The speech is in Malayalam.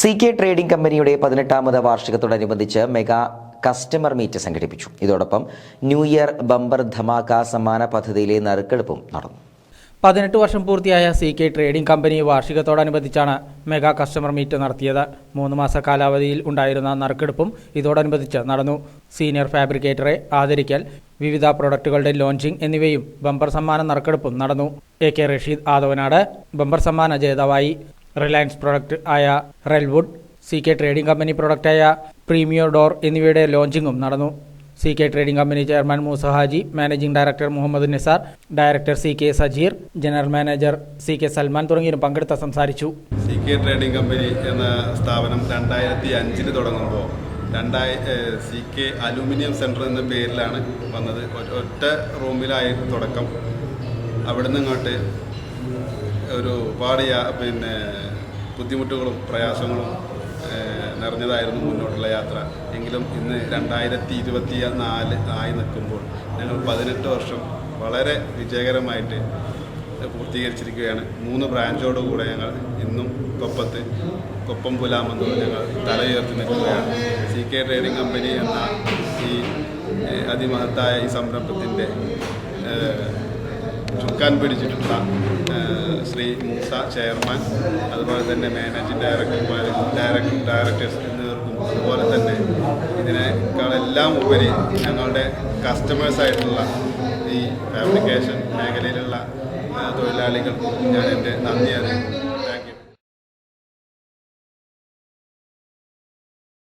സി കെ ട്രേഡിംഗ് കമ്പനിയുടെ പതിനെട്ടാമത് വാർഷികത്തോടനുബന്ധിച്ച് മെഗാ കസ്റ്റമർ മീറ്റ് സംഘടിപ്പിച്ചു. ഇതോടൊപ്പം ന്യൂ ഇയർ ബമ്പർ ധമാക്ക സമ്മാന പദ്ധതിയിലെ നറുക്കെടുപ്പും നടന്നു. പതിനെട്ട് വർഷം പൂർത്തിയായ സി കെ ട്രേഡിംഗ് കമ്പനി വാർഷികത്തോടനുബന്ധിച്ചാണ് മെഗാ കസ്റ്റമർ മീറ്റ് നടത്തിയത്. മൂന്ന് മാസ കാലാവധിയിൽ ഉണ്ടായിരുന്ന നറുക്കെടുപ്പും ഇതോടനുബന്ധിച്ച് നടന്നു. സീനിയർ ഫാബ്രിക്കേറ്ററെ ആദരിക്കൽ വിവിധ പ്രൊഡക്റ്റുകളുടെ ലോഞ്ചിംഗ് എന്നിവയും ബമ്പർ സമ്മാന നറുക്കെടുപ്പും നടന്നു. A K Rasheed Adavanad bumper സമ്മാന ജേതാവായി. റിലയൻസ് പ്രൊഡക്റ്റ് ആയ Relwood C K trading company പ്രൊഡക്റ്റായ Premio door എന്നിവയുടെ ലോഞ്ചിങ്ങും നടന്നു. C K trading company chairman Moosa Haji managing director Muhammad Nisar director C K Sajeer general manager C K Salman തുടങ്ങിയവരും പങ്കെടുത്ത സംസാരിച്ചു. സി കെ ട്രേഡിംഗ് കമ്പനി എന്ന സ്ഥാപനം രണ്ടായിരത്തി അഞ്ചിൽ തുടങ്ങുമ്പോൾ രണ്ടായി സി കെ അലൂമിനിയം സെന്റർ എന്ന പേരിലാണ് വന്നത്. ഒറ്റ റൂമിലായിരുന്നു തുടക്കം. അവിടുന്ന് ഇങ്ങോട്ട് ഒരു പാടിയ പിന്നെ ബുദ്ധിമുട്ടുകളും പ്രയാസങ്ങളും നിറഞ്ഞതായിരുന്നു മുന്നോട്ടുള്ള യാത്ര. എങ്കിലും ഇന്ന് രണ്ടായിരത്തി ഇരുപത്തി നാല് ആയി നിൽക്കുമ്പോൾ ഞങ്ങൾ പതിനെട്ട് വർഷം വളരെ വിജയകരമായിട്ട് പൂർത്തീകരിച്ചിരിക്കുകയാണ്. മൂന്ന് ബ്രാഞ്ചോടുകൂടെ ഞങ്ങൾ ഇന്നും കൊപ്പത്ത് കൊപ്പം പുലാമെന്ന് ഞങ്ങൾ തലയുയർത്തി നിൽക്കുകയാണ്. സി കെ ട്രേഡിംഗ് കമ്പനി എന്ന ഈ അതിമഹത്തായ ഈ സംരംഭത്തിന്റെ ചുക്കാൻ പിടിച്ചിട്ടുള്ള ശ്രീ മൂസ ചെയർമാൻ അതുപോലെ തന്നെ മാനേജിംഗ് ഡയറക്ടർമാർ ഡയറക്ടർ ഡയറക്ടേഴ്സ് എന്നിവർക്കും അതുപോലെ തന്നെ ഇതിനേക്കാളെല്ലാം ഉപരി ഞങ്ങളുടെ കസ്റ്റമേഴ്സായിട്ടുള്ള ഈ ഫാബ്രിക്കേഷൻ മേഖലയിലുള്ള തൊഴിലാളികൾക്കും ഞാൻ എന്റെ നന്ദി അറിയിക്കുന്നു.